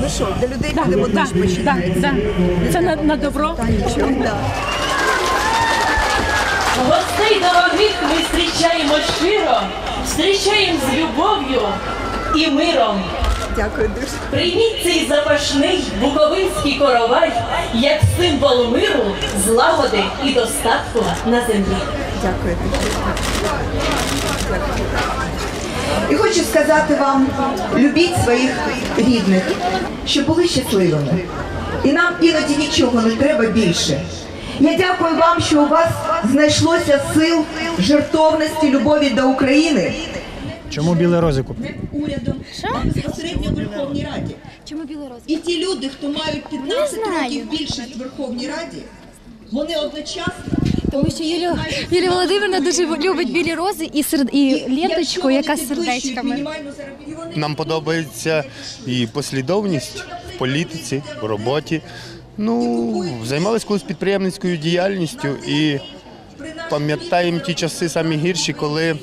Ну що, для людей Да, будемо да, дощ да, да. Це на, на добро. Да. Гостей дорогих ми зустрічаємо щиро, зустрічаємо з любов'ю і миром. Дякую дуже. Прийміть цей запашний буковинський коровай як символ миру, злагоди і достатку на землі. Дякую дуже. І хочу сказати вам, любіть своїх рідних, щоб були щасливими. І нам іноді нічого не треба більше. Я дякую вам, що у вас знайшлося сил, жертовності, любові до України. Чому біле рози купили? Урядом безпосередньо в Верховній Раді. Чому білий роз? І ті люди, хто мають 15 років більшість в Верховній Раді, вони одночасно Тому що Юлія, Юлія Володимирівна дуже любить білі рози і серд і ленточку, яка з сердечками. Нам подобається і послідовність в політиці, в роботі. Ну, займалися колись підприємницькою діяльністю і пам'ятаємо ті часи самі гірші, коли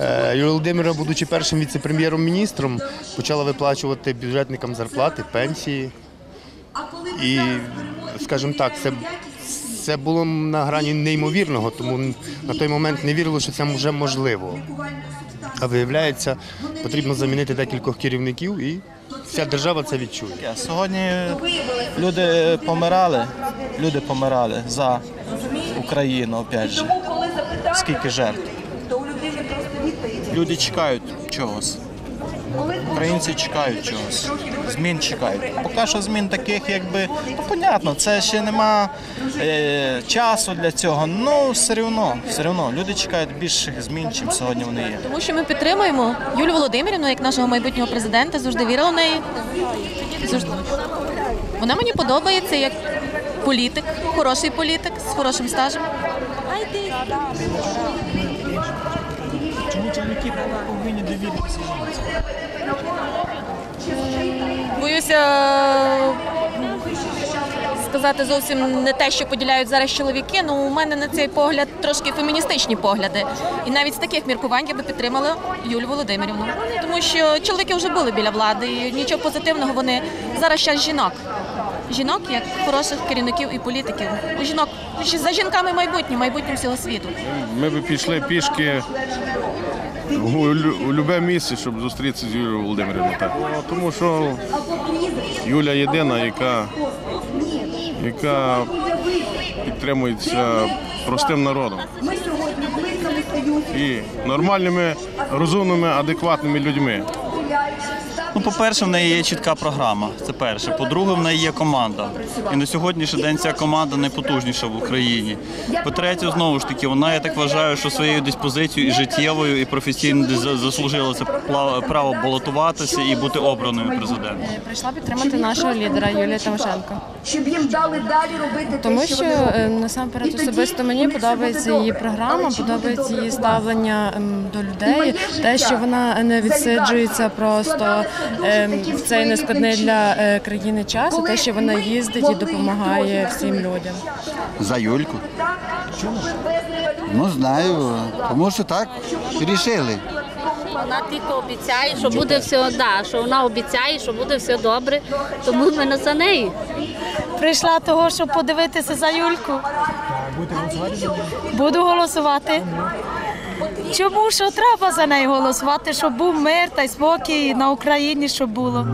е, Юлія Володимирівна, будучи першим віце-прем'єром-міністром, почала виплачувати бюджетникам зарплати, пенсії. І, скажімо так, це, це було на грані неймовірного, тому на той момент не вірило, що це вже можливо. А виявляється, потрібно замінити декількох керівників і вся держава це відчує. Сьогодні люди помирали, люди помирали за Україну, опять же. Скільки жертв? Люди чекають чогось. Українці чекають чогось. Змін чекають. Поки що змін таких, якби, ну, понятно, це ще нема е, часу для цього. Ну, все одно, все одно. Люди чекають більших змін, чим сьогодні вони є. Тому що ми підтримуємо Юлію Володимирівну як нашого майбутнього президента, завжди вірила в неї. Завжди. Вона мені подобається як політик, хороший політик з хорошим стажем. Чому чоловіки повинні довіритися? Боюся сказати зовсім не те, що поділяють зараз чоловіки. Ну у мене на цей погляд трошки феміністичні погляди. І навіть з таких міркувань я би підтримала Юлю Володимирівну. Тому що чоловіки вже були біля влади, і нічого позитивного вони зараз час жінок. Жінок як хороших керівників і політиків. У жінок за жінками майбутнє, майбутнє всього світу. Ми б пішли пішки у, любе місце, щоб зустрітися з Юлією Володимирівною. Тому що Юля єдина, яка, яка підтримується простим народом і нормальними, розумними, адекватними людьми. Ну, по-перше, в неї є чітка програма. Це перше. По-друге, в неї є команда. І на сьогоднішній день ця команда найпотужніша в Україні. По-третє, знову ж таки, вона, я так вважаю, що своєю диспозицією і життєвою, і професійно заслужила це право балотуватися і бути обраною президентом. Прийшла підтримати нашого лідера Юлія Тимошенко. щоб їм дали далі робити Тому те, що е, насамперед особисто мені подобається її програма, подобається її ставлення ем, до людей, те, що вона не відсиджується просто в цей нескладний для е, країни час, те, що вона їздить і допомагає всім людям. За Юльку. Ну, знаю, тому що так рішили. Вона тільки обіцяє, що буде все да, що вона обіцяє, що буде все добре, тому ми не за неї. Прийшла того, щоб подивитися за Юльку. Будете голосувати? Буду голосувати. Чому що треба за неї голосувати, щоб був мир та спокій на Україні, щоб було.